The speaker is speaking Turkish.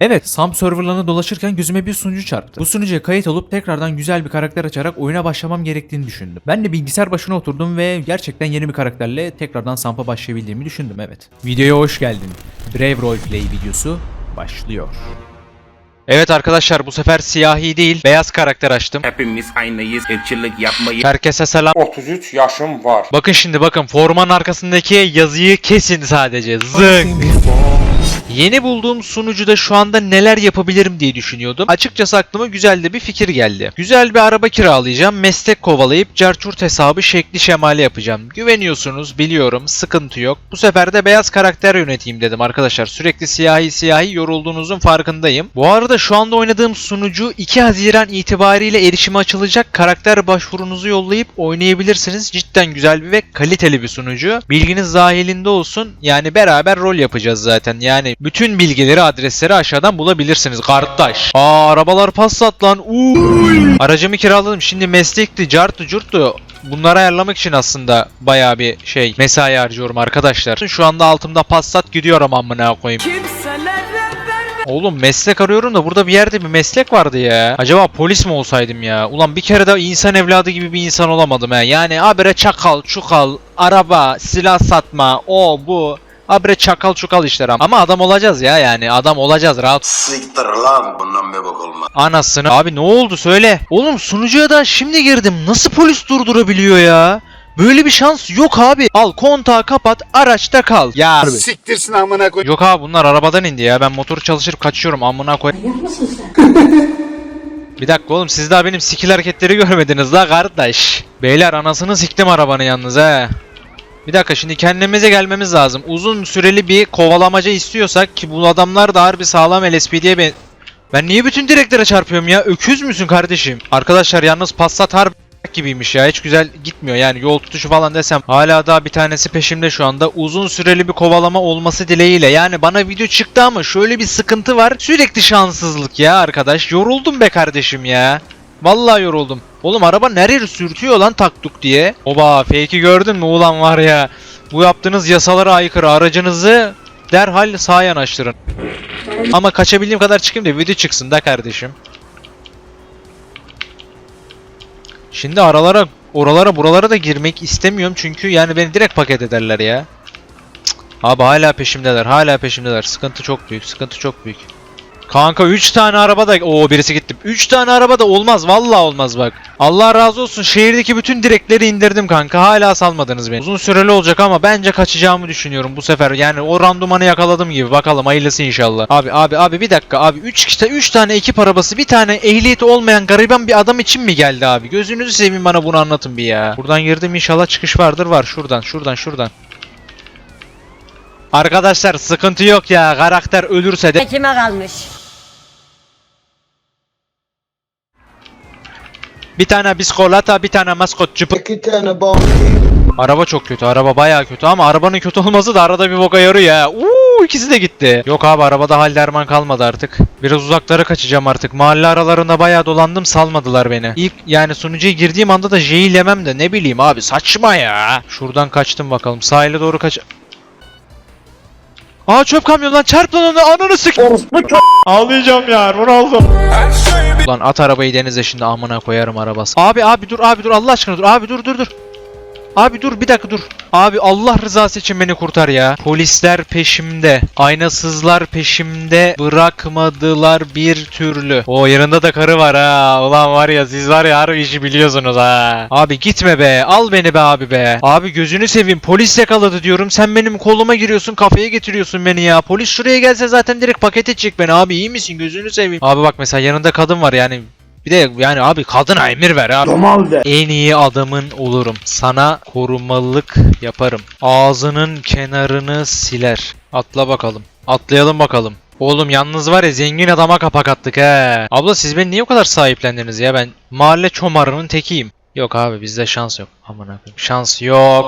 Evet, Sam serverlarına dolaşırken gözüme bir sunucu çarptı. Bu sunucuya kayıt olup tekrardan güzel bir karakter açarak oyuna başlamam gerektiğini düşündüm. Ben de bilgisayar başına oturdum ve gerçekten yeni bir karakterle tekrardan Samp'a başlayabildiğimi düşündüm evet. Videoya hoş geldin. Brave Roleplay videosu başlıyor. Evet arkadaşlar bu sefer siyahi değil beyaz karakter açtım. Hepimiz aynıyız. Irkçılık yapmayın. Herkese selam. 33 yaşım var. Bakın şimdi bakın formanın arkasındaki yazıyı kesin sadece. Zıng. Yeni bulduğum sunucuda şu anda neler yapabilirim diye düşünüyordum. Açıkçası aklıma güzel de bir fikir geldi. Güzel bir araba kiralayacağım, meslek kovalayıp carçurt hesabı şekli şemali yapacağım. Güveniyorsunuz biliyorum, sıkıntı yok. Bu sefer de beyaz karakter yöneteyim dedim arkadaşlar. Sürekli siyahi siyahi yorulduğunuzun farkındayım. Bu arada şu anda oynadığım sunucu 2 Haziran itibariyle erişime açılacak. Karakter başvurunuzu yollayıp oynayabilirsiniz. Cidden güzel bir ve kaliteli bir sunucu. Bilginiz dahilinde olsun. Yani beraber rol yapacağız zaten. Yani bütün bilgileri, adresleri aşağıdan bulabilirsiniz. Kardeş. Aa arabalar Passat lan. Uy. Aracımı kiraladım. Şimdi meslekti, cartı, curttu. Bunları ayarlamak için aslında bayağı bir şey mesai harcıyorum arkadaşlar. Şu anda altımda Passat gidiyorum amına koyayım. Oğlum meslek arıyorum da burada bir yerde bir meslek vardı ya. Acaba polis mi olsaydım ya? Ulan bir kere de insan evladı gibi bir insan olamadım ha. Yani abire çakal, çukal, araba, silah satma, o bu. Abire çakal çukal işler ama. Ama adam olacağız ya yani. Adam olacağız rahat. Siktir lan bundan bir bak olmaz. Anasını. Abi ne oldu söyle. Oğlum sunucuya da şimdi girdim. Nasıl polis durdurabiliyor ya? Böyle bir şans yok abi. Al kontağı kapat araçta kal. Ya Siktirsin amına koy. Yok abi bunlar arabadan indi ya. Ben motor çalışırıp kaçıyorum amına koy. Bir dakika oğlum siz daha benim skill hareketleri görmediniz la kardeş. Beyler anasını siktim arabanı yalnız he. Bir dakika şimdi kendimize gelmemiz lazım. Uzun süreli bir kovalamaca istiyorsak ki bu adamlar da harbi sağlam LSPD'ye ben... Ben niye bütün direklere çarpıyorum ya? Öküz müsün kardeşim? Arkadaşlar yalnız Passat harbi gibiymiş ya. Hiç güzel gitmiyor yani yol tutuşu falan desem. Hala daha bir tanesi peşimde şu anda. Uzun süreli bir kovalama olması dileğiyle. Yani bana video çıktı ama şöyle bir sıkıntı var. Sürekli şanssızlık ya arkadaş. Yoruldum be kardeşim ya. Vallahi yoruldum. Oğlum araba nereye sürtüyor lan taktuk diye. Oba fake'i gördün mü ulan var ya. Bu yaptığınız yasalara aykırı aracınızı derhal sağa yanaştırın. Ama kaçabildiğim kadar çıkayım da video çıksın da kardeşim. Şimdi aralara, oralara buralara da girmek istemiyorum çünkü yani beni direkt paket ederler ya. Cık. Abi hala peşimdeler, hala peşimdeler. Sıkıntı çok büyük, sıkıntı çok büyük. Kanka 3 tane araba da o birisi gitti. 3 tane araba da olmaz vallahi olmaz bak. Allah razı olsun şehirdeki bütün direkleri indirdim kanka. Hala salmadınız beni. Uzun süreli olacak ama bence kaçacağımı düşünüyorum bu sefer. Yani o randumanı yakaladım gibi. Bakalım hayırlısı inşallah. Abi abi abi bir dakika abi 3 işte 3 tane ekip arabası bir tane ehliyeti olmayan gariban bir adam için mi geldi abi? Gözünüzü seveyim bana bunu anlatın bir ya. Buradan girdim inşallah çıkış vardır var. Şuradan şuradan şuradan. Arkadaşlar sıkıntı yok ya. Karakter ölürse de Kime kalmış? Bir tane biskolata, bir tane maskot cıpı. İki tane bomba. Araba çok kötü, araba bayağı kötü ama arabanın kötü olması da arada bir boka yarıyor ya. Uuu ikisi de gitti. Yok abi arabada hal derman kalmadı artık. Biraz uzaklara kaçacağım artık. Mahalle aralarında bayağı dolandım salmadılar beni. İlk yani sunucuya girdiğim anda da J'yi lemem de ne bileyim abi saçma ya. Şuradan kaçtım bakalım. Sahile doğru kaç... Aa çöp kamyon lan çarp lan onu ananı sık. Ağlayacağım ya Ronaldo. Ulan at arabayı denize şimdi amına koyarım arabası. Abi abi dur abi dur Allah aşkına dur abi dur dur dur. Abi dur bir dakika dur. Abi Allah rızası için beni kurtar ya. Polisler peşimde. Aynasızlar peşimde. Bırakmadılar bir türlü. O yanında da karı var ha. Ulan var ya siz var ya harbi işi biliyorsunuz ha. Abi gitme be. Al beni be abi be. Abi gözünü seveyim. Polis yakaladı diyorum. Sen benim koluma giriyorsun. Kafaya getiriyorsun beni ya. Polis şuraya gelse zaten direkt pakete çık beni. Abi iyi misin? Gözünü seveyim. Abi bak mesela yanında kadın var yani. Bir de yani abi kadına emir ver abi. En iyi adamın olurum. Sana korumalılık yaparım. Ağzının kenarını siler. Atla bakalım. Atlayalım bakalım. Oğlum yalnız var ya zengin adama kapak attık he. Abla siz beni niye o kadar sahiplendiniz ya ben mahalle çomarının tekiyim. Yok abi bizde şans yok. Aman koyayım. Şans yok.